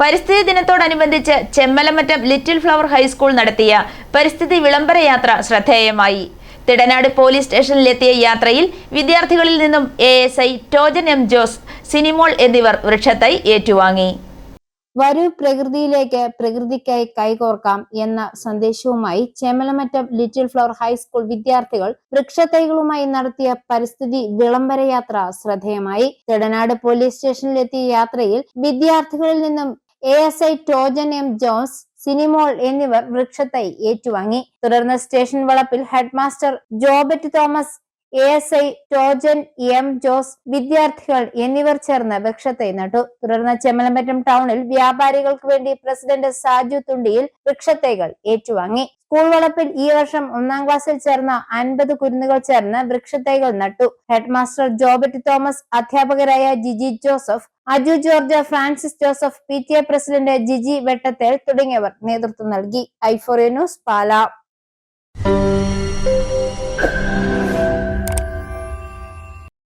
പരിസ്ഥിതി ദിനത്തോടനുബന്ധിച്ച് Chemmalamattam little flower high school നടത്തിയ പരിസ്ഥിതി വിളംബര യാത്ര ശ്രദ്ധേയമായി. തിടനാട് പോലീസ് സ്റ്റേഷനിലെത്തിയ യാത്രയിൽ വിദ്യാർത്ഥികളിൽ നിന്നും A S I Tojan M Jose Sinimol എന്നിവർ വൃക്ഷത്തൈ ഏറ്റുവാങ്ങി. വരൂ പ്രകൃതിയിലേക്ക് പ്രകൃതിക്കായി കൈകോർക്കാം എന്ന സന്ദേശവുമായി ചേമലമറ്റം ലിറ്റിൽ ഫ്ലവർ ഹൈസ്കൂൾ വിദ്യാർത്ഥികൾ വൃക്ഷത്തൈകളുമായി നടത്തിയ പരിസ്ഥിതി വിളംബര യാത്ര ശ്രദ്ധേയമായി. തിടനാട് പോലീസ് സ്റ്റേഷനിലെത്തിയ യാത്രയിൽ വിദ്യാർത്ഥികളിൽ നിന്നും A S I Tojan M Johns Sinimol എന്നിവർ വൃക്ഷത്തൈ ഏറ്റുവാങ്ങി. തുടർന്ന് സ്റ്റേഷൻ വളപ്പിൽ headmaster Jobett Thomas A S I Tojan M Jose വിദ്യാർത്ഥികൾ എന്നിവർ ചേർന്ന് വൃക്ഷത്തൈ നട്ടു. തുടർന്ന് ചെമ്മലമ്പറ്റം ടൗണിൽ വ്യാപാരികൾക്ക് വേണ്ടി പ്രസിഡന്റ് സാജു തുണ്ടിയിൽ വൃക്ഷത്തൈകൾ ഏറ്റുവാങ്ങി. സ്കൂൾ വളപ്പിൽ ഈ വർഷം ഒന്നാം ക്ലാസ്സിൽ ചേർന്ന അൻപത് കുരുന്നുകൾ ചേർന്ന് വൃക്ഷത്തൈകൾ നട്ടു. ഹെഡ്മാസ്റ്റർ ജോബറ്റ് തോമസ് അധ്യാപകരായ Jiji Joseph Aju George Francis Joseph P T A president Jiji Vettathel തുടങ്ങിയവർ നേതൃത്വം നൽകി. ഐഫോറിയ ന്യൂസ് പാല.